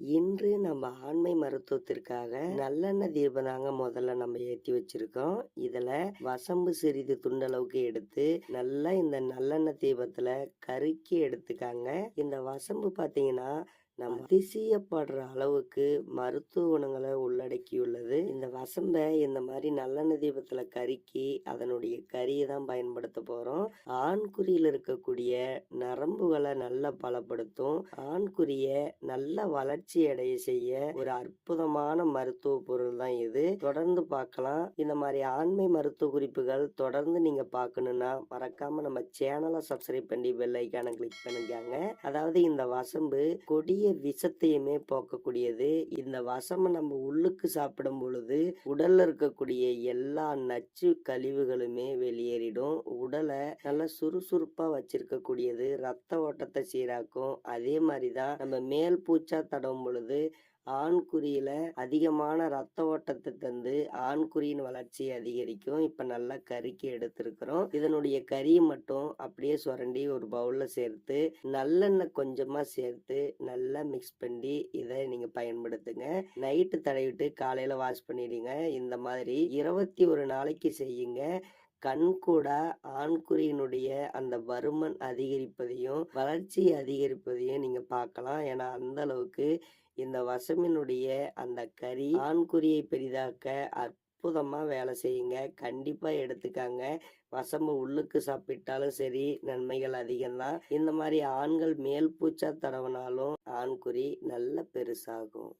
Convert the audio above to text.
இன்று நம்ம ஆண்மை மருத்துவத்திற்காக நல்லெண்ணெய் தீபம் தாங்க முதல்ல நம்ம ஏற்றி வச்சிருக்கோம். இதில் வசம்பு சிறிது துண்டளவுக்கு எடுத்து நல்லா இந்த நல்லெண்ணெய் தீபத்தில் கருக்கி எடுத்துக்காங்க. இந்த வசம்பு பார்த்தீங்கன்னா நம்ம அதிசயப்படுற அளவுக்கு மருத்துவ குணங்களை உள்ளடக்கியுள்ளது. இந்த வசம்பை இந்த மாதிரி நல்லெண்ணெய் தீபத்துல கருக்கி அதனுடைய கறியை தான் பயன்படுத்த போறோம். ஆண்குறியில் இருக்கக்கூடிய நரம்புகளை நல்லா பலப்படுத்தும். ஆண்குறிய நல்ல வளர்ச்சி அடைய செய்ய ஒரு அற்புதமான மருத்துவ பொருள் தான் இது. தொடர்ந்து பார்க்கலாம். இந்த மாதிரி ஆண்மை மருத்துவ குறிப்புகள் தொடர்ந்து நீங்க பார்க்கணும்னா மறக்காம நம்ம சேனலை சப்ஸ்கிரைப் பண்ணி பெல் ஐக்கானை கிளிக் பண்ணிக்காங்க. அதாவது இந்த வசம்பு கொடிய விஷத்தையுமே போக்கக்கூடியது. இந்த வசம்பை நம்ம உள்ளுக்கு சாப்பிடும் பொழுது உடல்ல இருக்கக்கூடிய எல்லா நச்சு கழிவுகளுமே வெளியேறிடும். உடலை நல்லா சுறுசுறுப்பா வச்சிருக்கக்கூடியது. ரத்த ஓட்டத்தை சீராக்கும். அதே மாதிரி தான் நம்ம மேல் பூச்சா தடவும் பொழுது ஆண்குறியில அதிகமான ரத்த ஓட்டத்தை தந்து ஆண்குறியின் வளர்ச்சியை அதிகரிக்கும். இப்ப நல்லா கறிக்கு எடுத்திருக்கிறோம். இதனுடைய கறியை மட்டும் அப்படியே சுரண்டி ஒரு பவுல்ல சேர்த்து நல்லெண்ணெய் கொஞ்சமா சேர்த்து நல்லா மிக்ஸ் பண்ணி இதை நீங்க பயன்படுத்துங்க. நைட்டு தடவிட்டு காலையில வாஷ் பண்ணிடுங்க. இந்த மாதிரி இருபத்தி ஒரு நாளைக்கு செய்யுங்க. கண்கூட ஆண்குறியினுடைய அந்த வருமன் அதிகரிப்பதையும் வளர்ச்சி அதிகரிப்பதையும் நீங்க பார்க்கலாம். ஏன்னா அந்த அளவுக்கு இந்த வசமினுடைய அந்த கறி ஆண்குறியை பெரிதாக்க அற்புதமா வேலை செய்யுங்க. கண்டிப்பா எடுத்துக்காங்க. வசம்பு உள்ளுக்கு சாப்பிட்டாலும் சரி நன்மைகள் அதிகம்தான். இந்த மாதிரி ஆண்கள் மேல் பூச்சா தடவினாலும் ஆண்குறி நல்ல பெருசாகும்.